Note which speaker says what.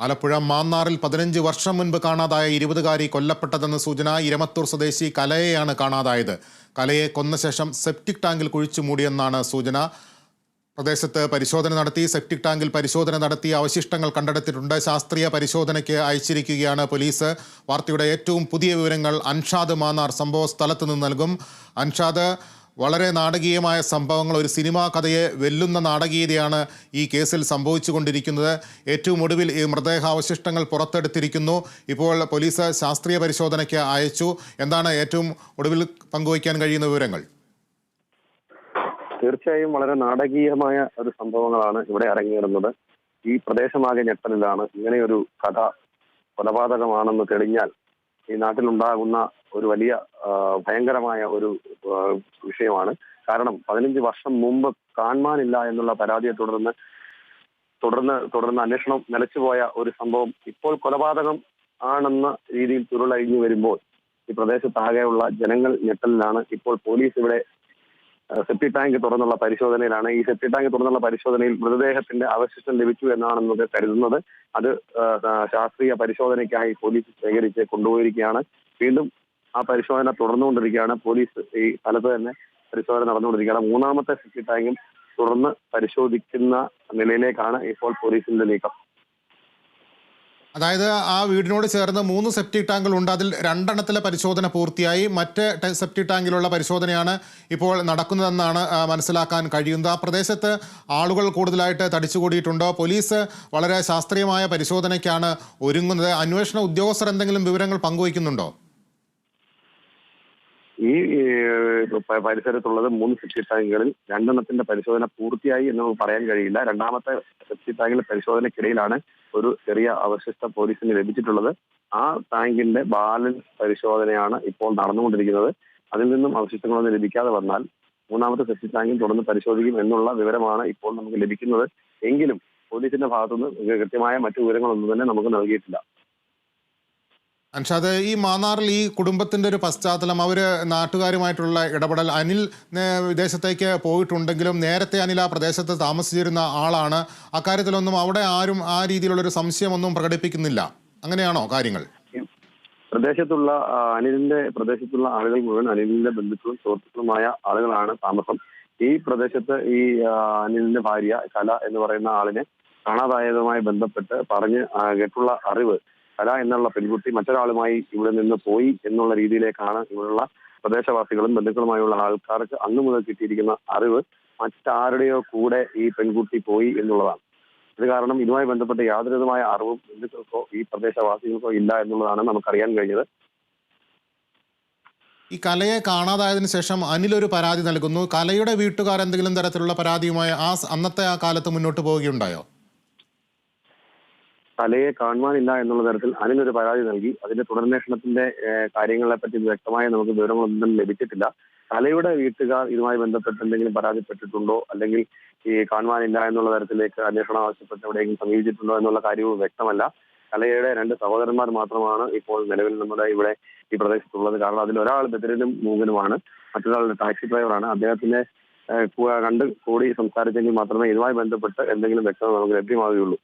Speaker 1: ആലപ്പുഴ മാന്നാറിൽ പതിനഞ്ച് വർഷം മുൻപ് കാണാതായ ഇരുപതുകാരി കൊല്ലപ്പെട്ടതെന്ന സൂചന ഇരമത്തൂർ സ്വദേശി കലയെയാണ് കാണാതായത്. കലയെ കൊന്ന ശേഷം സെപ്റ്റിക് ടാങ്കിൽ കുഴിച്ചു മൂടിയെന്നാണ് സൂചന. പ്രദേശത്ത് പരിശോധന നടത്തി സെപ്റ്റിക് ടാങ്കിൽ പരിശോധന നടത്തി അവശിഷ്ടങ്ങൾ കണ്ടെടുത്തിട്ടുണ്ട്. ശാസ്ത്രീയ പരിശോധനയ്ക്ക് അയച്ചിരിക്കുകയാണ് പോലീസ്. വാർത്തയുടെ ഏറ്റവും പുതിയ വിവരങ്ങൾ അൻഷാദ് മാന്നാർ സംഭവ സ്ഥലത്ത് നിന്ന് നൽകും. അൻഷാദ് വളരെ നാടകീയമായ സംഭവങ്ങൾ. ഒരു സിനിമാ കഥയെ വെല്ലുന്ന നാടകീയതയാണ് ഈ കേസിൽ സംഭവിച്ചുകൊണ്ടിരിക്കുന്നത്. ഏറ്റവും ഒടുവിൽ ഈ മൃതദേഹാവശിഷ്ടങ്ങൾ പുറത്തെടുത്തിരിക്കുന്നു. ഇപ്പോൾ പോലീസ് ശാസ്ത്രീയ പരിശോധനയ്ക്ക് അയച്ചു. എന്താണ് ഏറ്റവും ഒടുവിൽ പങ്കുവയ്ക്കാൻ കഴിയുന്ന വിവരങ്ങൾ?
Speaker 2: തീർച്ചയായും വളരെ നാടകീയമായ ഒരു സംഭവങ്ങളാണ് ഇവിടെ അരങ്ങേറുന്നത്. ഈ പ്രദേശമാകെ ഞെട്ടലിലാണ്. ഇങ്ങനെയൊരു കഥ കൊലപാതകമാണെന്ന് തെളിഞ്ഞാൽ ഈ നാട്ടിലുണ്ടാകുന്ന ഒരു വലിയ ഭയങ്കരമായ ഒരു വിഷയമാണ്. കാരണം പതിനഞ്ച് വർഷം മുമ്പ് കാണാനില്ല എന്നുള്ള പരാതിയെ തുടർന്ന് തുടർന്ന് തുടർന്ന് അന്വേഷണം നിലച്ചുപോയ ഒരു സംഭവം ഇപ്പോൾ കൊലപാതകം ആണെന്ന രീതിയിൽ ചുരുളഴിഞ്ഞു വരുമ്പോൾ ഈ പ്രദേശത്താകെയുള്ള ജനങ്ങൾ ഞെട്ടലിലാണ്. ഇപ്പോൾ പോലീസ് ഇവിടെ സെപ്റ്റി ടാങ്ക് തുറന്നുള്ള പരിശോധനയിലാണ്. ഈ സെപ്റ്റി ടാങ്ക് തുറന്നുള്ള പരിശോധനയിൽ മൃതദേഹത്തിന്റെ അവശിഷ്ടം ലഭിച്ചു എന്നാണ് നമുക്ക് കരുതുന്നത് അത് ശാസ്ത്രീയ പരിശോധനയ്ക്കായി പോലീസ് ശേഖരിച്ച് കൊണ്ടുപോയിരിക്കുകയാണ്. വീണ്ടും ആ പരിശോധന തുടർന്നുകൊണ്ടിരിക്കുകയാണ്. പോലീസ് ഈ സ്ഥലത്ത് തന്നെ പരിശോധന നടന്നുകൊണ്ടിരിക്കുകയാണ്. മൂന്നാമത്തെ സിറ്റി ടാങ്കും തുടർന്ന് പരിശോധിക്കുന്ന നിലയിലേക്കാണ് ഇപ്പോൾ പോലീസിന്റെ നീക്കം.
Speaker 1: അതായത് ആ വീടിനോട് ചേർന്ന് മൂന്ന് സെപ്റ്റിക് ടാങ്കുകളുണ്ട് അതിൽ രണ്ടെണ്ണത്തിലെ പരിശോധന പൂർത്തിയായി. മറ്റ് സെപ്റ്റി സെപ്റ്റിക് ടാങ്കിലുള്ള പരിശോധനയാണ് ഇപ്പോൾ നടക്കുന്നതെന്നാണ് മനസ്സിലാക്കാൻ കഴിയുന്നത്. ആ പ്രദേശത്ത് ആളുകൾ കൂടുതലായിട്ട് തടിച്ചുകൂടിയിട്ടുണ്ടോ. പോലീസ് വളരെ ശാസ്ത്രീയമായ പരിശോധനയ്ക്കാണ് ഒരുങ്ങുന്നത്. അന്വേഷണ ഉദ്യോഗസ്ഥർ എന്തെങ്കിലും വിവരങ്ങൾ പങ്കുവയ്ക്കുന്നുണ്ടോ?
Speaker 2: ഈ പരിസരത്തുള്ളത് മൂന്ന് സെപ്റ്റി ടാങ്കുകളിൽ രണ്ടെണ്ണത്തിന്റെ പരിശോധന പൂർത്തിയായി എന്ന് നമുക്ക് പറയാൻ കഴിയില്ല. രണ്ടാമത്തെ സെപ്റ്റി ടാങ്കിലെ പരിശോധനയ്ക്കിടയിലാണ് ഒരു ചെറിയ അവശിഷ്ട പോലീസിന് ലഭിച്ചിട്ടുള്ളത്. ആ ടാങ്കിന്റെ ബാലൻസ് പരിശോധനയാണ് ഇപ്പോൾ നടന്നുകൊണ്ടിരിക്കുന്നത്. അതിൽ നിന്നും അവശിഷ്ടങ്ങളൊന്നും ലഭിക്കാതെ വന്നാൽ മൂന്നാമത്തെ സെപ്റ്റി ടാങ്കും തുടർന്ന് പരിശോധിക്കും എന്നുള്ള വിവരമാണ് ഇപ്പോൾ നമുക്ക് ലഭിക്കുന്നത്. എങ്കിലും പോലീസിന്റെ ഭാഗത്തുനിന്ന് കൃത്യമായ മറ്റു വിവരങ്ങളൊന്നും തന്നെ നമുക്ക് നൽകിയിട്ടില്ല.
Speaker 1: അൻഷാദ് ഈ മാന്നാറിൽ ഈ കുടുംബത്തിന്റെ ഒരു പശ്ചാത്തലം അവർ നാട്ടുകാരുമായിട്ടുള്ള ഇടപെടൽ അനിൽ വിദേശത്തേക്ക് പോയിട്ടുണ്ടെങ്കിലും നേരത്തെ അനിൽ ആ പ്രദേശത്ത് താമസിച്ചിരുന്ന ആളാണ്. അക്കാര്യത്തിലൊന്നും അവിടെ ആരും ആ രീതിയിലുള്ളൊരു സംശയമൊന്നും പ്രകടിപ്പിക്കുന്നില്ല. അങ്ങനെയാണോ കാര്യങ്ങൾ?
Speaker 2: പ്രദേശത്തുള്ള അനിലിന്റെ പ്രദേശത്തുള്ള ആളുകൾ മുഴുവൻ അനിലിന്റെ ബന്ധുക്കളും സുഹൃത്തുക്കളുമായ ആളുകളാണ് താമസം. ഈ പ്രദേശത്ത് ഈ അനിലിന്റെ ഭാര്യ കല എന്ന് പറയുന്ന ആളിനെ കാണാതായതുമായി ബന്ധപ്പെട്ട് പറഞ്ഞ് കേട്ടുള്ള അറിവ് കല എന്നുള്ള പെൺകുട്ടി മറ്റൊരാളുമായി ഇവിടെ നിന്ന് പോയി എന്നുള്ള രീതിയിലേക്കാണ് ഇവിടെയുള്ള പ്രദേശവാസികളും ബന്ധുക്കളുമായുള്ള ആൾക്കാർക്ക് അന്നു മുതൽ കിട്ടിയിരിക്കുന്ന അറിവ് മറ്റാരുടെയോ കൂടെ ഈ പെൺകുട്ടി പോയി എന്നുള്ളതാണ്. ഇത് കാരണം ഇതുമായി ബന്ധപ്പെട്ട യാതൊരുവിധമായ അറിവും ബന്ധുക്കൾക്കോ ഈ പ്രദേശവാസികൾക്കോ ഇല്ല എന്നുള്ളതാണ് നമുക്കറിയാൻ കഴിഞ്ഞത്.
Speaker 1: ഈ കലയെ കാണാതായതിനു ശേഷം അനിൽ ഒരു പരാതി നൽകുന്നു. കലയുടെ വീട്ടുകാർ എന്തെങ്കിലും തരത്തിലുള്ള പരാതിയുമായി ആ അന്നത്തെ ആ കാലത്ത് മുന്നോട്ട് പോവുകയുണ്ടായോ?
Speaker 2: കലയെ കാണുവാനില്ല എന്നുള്ള തരത്തിൽ അനിലൊരു പരാതി നൽകി. അതിന്റെ തുടരന്വേഷണത്തിന്റെ കാര്യങ്ങളെപ്പറ്റി കാര്യങ്ങളെ പറ്റി വ്യക്തമായ നമുക്ക് വിവരങ്ങളൊന്നും ലഭിച്ചിട്ടില്ല. തലയുടെ വീട്ടുകാർ ഇതുമായി ബന്ധപ്പെട്ട് എന്തെങ്കിലും പരാതിപ്പെട്ടിട്ടുണ്ടോ? അല്ലെങ്കിൽ ഈ കാണുവാനില്ല എന്നുള്ള തരത്തിലേക്ക് അന്വേഷണം ആവശ്യപ്പെട്ട് എവിടെയെങ്കിലും സമീപിച്ചിട്ടുണ്ടോ എന്നുള്ള കാര്യവും വ്യക്തമല്ല. കലയുടെ രണ്ട് സഹോദരന്മാർ മാത്രമാണ് ഇപ്പോൾ നിലവിൽ നമ്മുടെ ഇവിടെ ഈ പ്രദേശത്തുള്ളത്. കാരണം അതിൽ ഒരാൾ ബദിരനും മൂകനുമാണ്. മറ്റൊരാൾ ടാക്സി ഡ്രൈവറാണ്. അദ്ദേഹത്തിന്റെ രണ്ട് കൂടി സംസാരിച്ചെങ്കിൽ മാത്രമേ ഇതുമായി ബന്ധപ്പെട്ട് എന്തെങ്കിലും വ്യക്തത നമുക്ക് ലഭ്യമാവുകയുള്ളൂ.